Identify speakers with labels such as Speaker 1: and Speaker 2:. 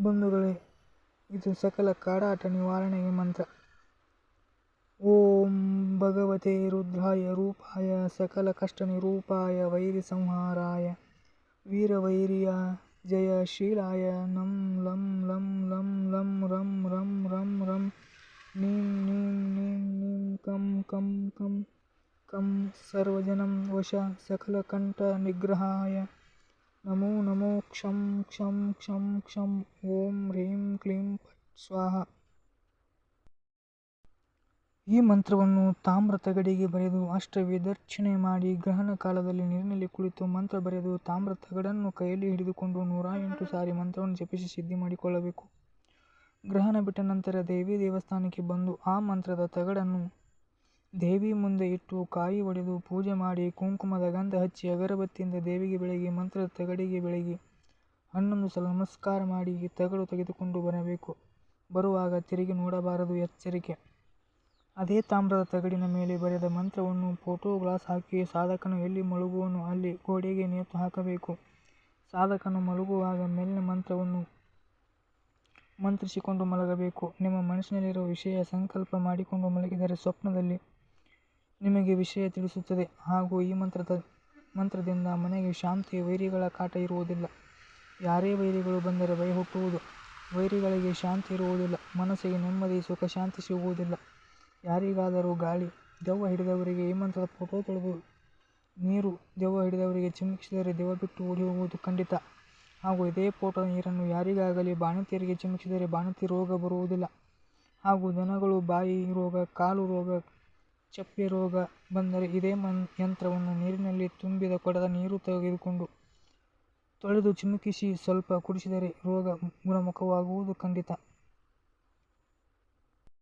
Speaker 1: ಬಂಧುಗಳೇ ಇದು ಸಕಲ ಕಾಡಾಟ ನಿವಾರಣೆಗೆ ಮಂತ್ರ ಓಂ ಭಗವತೆ ರುದ್ರಾಯ ರೂಪಾಯ ಸಕಲ ಕಷ್ಟ ನಿರೂಪಾಯ ವೈರಿ ಸಂಹಾರಾಯ ವೀರವೈರಿಯ ಜಯಶೀಲಾಯ ನಂ ಲಂ ಲಂ ಲಂ ಲಂ ರಂ ರಂ ರಂ ರಂ ನೀಂ ನೀಂ ನೀಂ ನೀಂ ಕಂ ಕಂ ಕಂ ಕಂ ಸರ್ವಜನಂ ವಶ ಸಕಲಕಂಠ ನಿಗ್ರಹಾಯ ನಮೋ ಕ್ಷಂ ಕ್ಷಂ ಕ್ಷಂ ಕ್ಷಂ, ಓಂ ಹ್ರೀಂ ಕ್ಲೀಂ ಪಟ್ ಸ್ವಾಹ. ಈ ಮಂತ್ರವನ್ನು ತಾಮ್ರ ತಗಡಿಗೆ ಬರೆದು ಅಷ್ಟವಿದರ್ಚನೆ ಮಾಡಿ ಗ್ರಹಣ ಕಾಲದಲ್ಲಿ ನೀರಿನಲ್ಲಿ ಕುಳಿತು ಮಂತ್ರ ಬರೆದು ತಾಮ್ರ ತಗಡನ್ನು ಕೈಯಲ್ಲಿ ಹಿಡಿದುಕೊಂಡು ನೂರ ಎಂಟು ಸಾರಿ ಮಂತ್ರವನ್ನು ಜಪಿಸಿ ಸಿದ್ಧಿ ಮಾಡಿಕೊಳ್ಳಬೇಕು. ಗ್ರಹಣ ಬಿಟ್ಟ ನಂತರ ದೇವಿ ದೇವಸ್ಥಾನಕ್ಕೆ ಬಂದು ಆ ಮಂತ್ರದ ತಗಡನ್ನು ದೇವಿ ಮುಂದೆ ಇಟ್ಟು ಕಾಯಿ ಒಡೆದು ಪೂಜೆ ಮಾಡಿ ಕುಂಕುಮದ ಗಂಧ ಹಚ್ಚಿ ಅಗರಬತ್ತಿಯಿಂದ ದೇವಿಗೆ ಬೆಳಗಿ ಮಂತ್ರದ ತಗಡಿಗೆ ಬೆಳಗಿ ಹನ್ನೊಂದು ಸಲ ನಮಸ್ಕಾರ ಮಾಡಿ ತಗಡು ತೆಗೆದುಕೊಂಡು ಬರಬೇಕು. ಬರುವಾಗ ತಿರುಗಿ ನೋಡಬಾರದು ಎಚ್ಚರಿಕೆ. ಅದೇ ತಾಮ್ರದ ತಗಡಿನ ಮೇಲೆ ಬರೆದ ಮಂತ್ರವನ್ನು ಫೋಟೋ ಗ್ಲಾಸ್ ಹಾಕಿ ಸಾಧಕನು ಎಲ್ಲಿ ಮಲಗುವನು ಅಲ್ಲಿ ಗೋಡೆಗೆ ನೇತು ಹಾಕಬೇಕು. ಸಾಧಕನು ಮಲಗುವಾಗ ಮೇಲಿನ ಮಂತ್ರವನ್ನು ಮಂತ್ರಿಸಿಕೊಂಡು ಮಲಗಬೇಕು. ನಿಮ್ಮ ಮನಸ್ಸಿನಲ್ಲಿರುವ ವಿಷಯ ಸಂಕಲ್ಪ ಮಾಡಿಕೊಂಡು ಮಲಗಿದರೆ ಸ್ವಪ್ನದಲ್ಲಿ ನಿಮಗೆ ವಿಷಯ ತಿಳಿಸುತ್ತದೆ. ಹಾಗೂ ಈ ಮಂತ್ರದ ಮಂತ್ರದಿಂದ ಮನೆಗೆ ಶಾಂತಿ ವೈರಿಗಳ ಕಾಟ ಇರುವುದಿಲ್ಲ. ಯಾರೇ ವೈರಿಗಳು ಬಂದರೆ ಭಯ ಹುಟ್ಟುವುದು ವೈರಿಗಳಿಗೆ ಶಾಂತಿ ಇರುವುದಿಲ್ಲ. ಮನಸ್ಸಿಗೆ ನೆಮ್ಮದಿ, ಸುಖ ಶಾಂತಿ ಸಿಗುವುದಿಲ್ಲ. ಯಾರಿಗಾದರೂ ಗಾಳಿ, ದೆವ್ವ ಹಿಡಿದವರಿಗೆ ಈ ಮಂತ್ರದ ಫೋಟೋ ತೊಳೆದು ನೀರು, ದೆವ್ವ ಹಿಡಿದವರಿಗೆ ಚಿಮುಕಿಸಿದರೆ ದೆವ್ವ ಬಿಟ್ಟು ಓಡಿ ಹೋಗುವುದು ಖಂಡಿತ. ಹಾಗೂ ಇದೇ ಫೋಟೋ ನೀರನ್ನು ಯಾರಿಗಾಗಲಿ ಬಾಣಂತಿಯರಿಗೆ ಚಿಮುಕಿಸಿದರೆ ಬಾಣಂತಿ ರೋಗ ಬರುವುದಿಲ್ಲ. ಹಾಗೂ ದನಗಳು, ಬಾಯಿ ರೋಗ, ಕಾಲು ರೋಗ, ಚಪ್ಪೆ ರೋಗ ಬಂದರೆ ಇದೇ ಮನ್ ಯಂತ್ರವನ್ನು ನೀರಿನಲ್ಲಿ ತುಂಬಿದ ಕೊಡದ ನೀರು ತೆಗೆದುಕೊಂಡು ತೊಳೆದು ಚಿಮುಕಿಸಿ ಸ್ವಲ್ಪ ಕುಡಿಸಿದರೆ ರೋಗ ಗುಣಮುಖವಾಗುವುದು ಖಂಡಿತ.